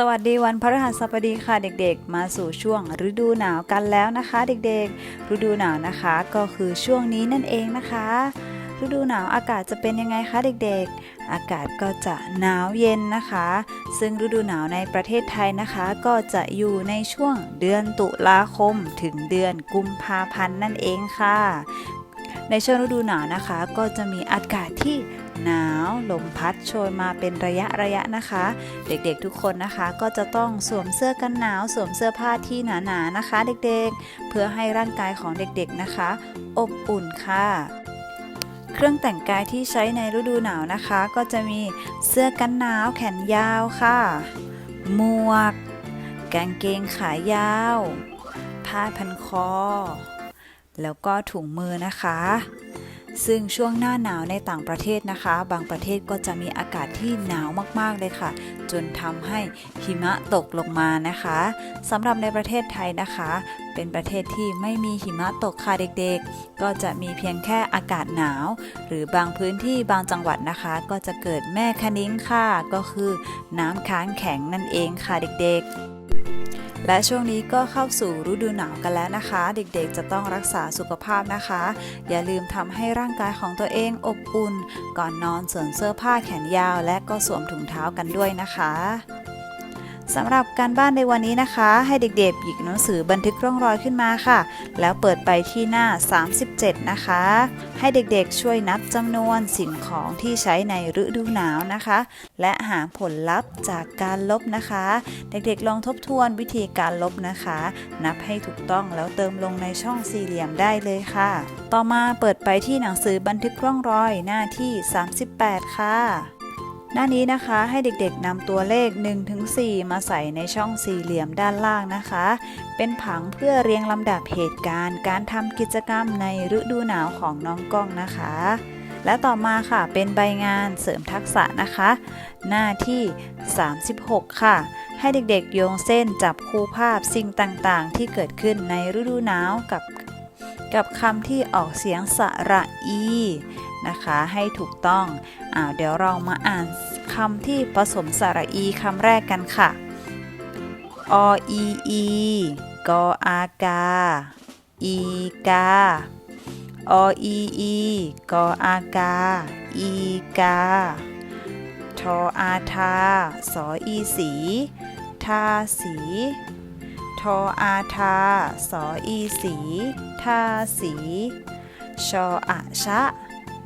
สวัสดีวันพฤหัสบดีค่ะเด็กๆ มาสู่ช่วงฤดูหนาวกันแล้วนะคะ เด็กๆ ฤดูหนาวนะคะก็คือช่วงนี้นั่นเองนะคะ ฤดูหนาวอากาศจะเป็นยังไงคะเด็กๆ อากาศก็จะหนาวเย็นนะคะ ซึ่งฤดูหนาวในประเทศไทยนะคะ ก็จะอยู่ในช่วงเดือนตุลาคม ถึงเดือนกุมภาพันธ์นั่นเองค่ะ ในช่วงฤดูหนาวนะคะ ก็จะมีอากาศที่ หนาวลมพัดโชยมาเป็นระยะระยะนะคะ เด็กๆทุกคนนะคะ ก็จะต้องสวมเสื้อกันหนาวสวมเสื้อผ้าที่หนาๆนะคะ เด็กๆ เพื่อให้ร่างกายของเด็กๆนะคะ อบอุ่นค่ะเครื่องแต่งกายที่ใช้ในฤดูหนาวนะคะ ก็จะมีเสื้อกันหนาวแขนยาวค่ะ หมวก กางเกงขายาว ผ้าพันคอ แล้วก็ถุงมือนะคะ ซึ่งช่วงหน้าหนาวในต่างประเทศนะคะ บางประเทศก็จะมีอากาศที่หนาวมากๆเลยค่ะ จนทำให้หิมะตกลงมานะคะสำหรับในประเทศไทยนะคะ เป็นประเทศที่ไม่มีหิมะตกค่ะเด็กๆ ก็จะมีเพียงแค่อากาศหนาว หรือบางพื้นที่บางจังหวัดนะคะ ก็จะเกิดแม่คะนิ้งค่ะก็คือ น้ำค้างแข็งนั่นเองค่ะเด็กๆ และช่วงนี้ก็เข้าสู่ฤดูหนาวกันแล้วนะคะ เด็กๆจะต้องรักษาสุขภาพนะคะ อย่าลืมทำให้ร่างกายของตัวเองอบอุ่น ก่อนนอนสวมเสื้อผ้าแขนยาว และก็สวมถุงเท้ากันด้วยนะคะ สำหรับการบ้านในวันนี้นะคะ ให้เด็กๆ หยิบหนังสือบันทึกร่องรอยขึ้นมาค่ะ แล้วเปิดไปที่หน้า 37 นะคะ ให้เด็กๆช่วยนับจำนวนสิ่งของที่ใช้ในฤดูหนาวนะคะ และหาผลลัพธ์จากการลบนะคะ เด็กๆ ลองทบทวนวิธีการลบนะคะ นับให้ถูกต้องแล้วเติมลงในช่องสี่เหลี่ยมได้เลยค่ะ ต่อมาเปิดไปที่หนังสือบันทึกร่องรอยหน้าที่ 38 ค่ะ หน้านี้นะคะให้เด็กๆนำตัวเลข 1-4 มาใส่ในช่องสี่เหลี่ยมด้านล่างนะคะ เป็นผังเพื่อเรียงลำดับเหตุการณ์ การทำกิจกรรมในฤดูหนาวของน้องก้องนะคะ และต่อมาค่ะเป็นใบงานเสริมทักษะนะคะ หน้าที่ 36 ค่ะ ให้เด็กๆโยงเส้นจับคู่ภาพสิ่งต่างๆ ที่เกิดขึ้นในฤดูหนาวกับ กับคำที่ออกเสียงสระอีนะคะให้ถูกต้องอ่าเดี๋ยวเรามาอ่านคำที่ผสมสระอีคำแรกกันค่ะออีอีกออากา อีกาออีอีกออากา อีกาทออาทาสออีสี ทาสี ทออาทา สออีสี ทาสี ชออะชะ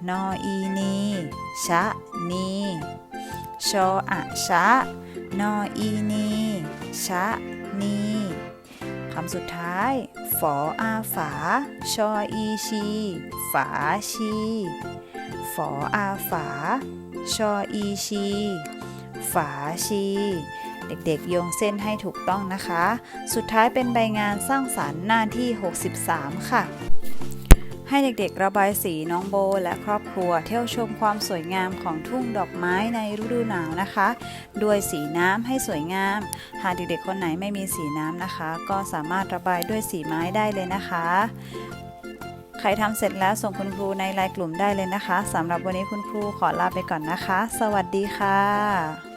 นออีนี ชะนี ชออะชะ นออีนี ชะนีคำสุดท้าย ฝออาฝา ชออีชี ฝาชี ฝออาฝา ชออีชี ฝาชี เด็กๆ โยงเส้นให้ถูกต้องนะคะ สุดท้ายเป็นใบงานสร้างสรรค์หน้าที่ 63 ค่ะ ให้เด็กๆ ระบายสีน้องโบและครอบครัว เที่ยวชมความสวยงามของทุ่งดอกไม้ในฤดูหนาวนะคะ ด้วยสีน้ำให้สวยงาม หากเด็กๆ คนไหนไม่มีสีน้ำนะคะ ก็สามารถระบายด้วยสีไม้ได้เลยนะคะใครทำเสร็จแล้วส่งคุณครูในไลน์กลุ่มได้เลยนะคะสำหรับวันนี้คุณครูขอลาไปก่อนนะคะ สวัสดีค่ะ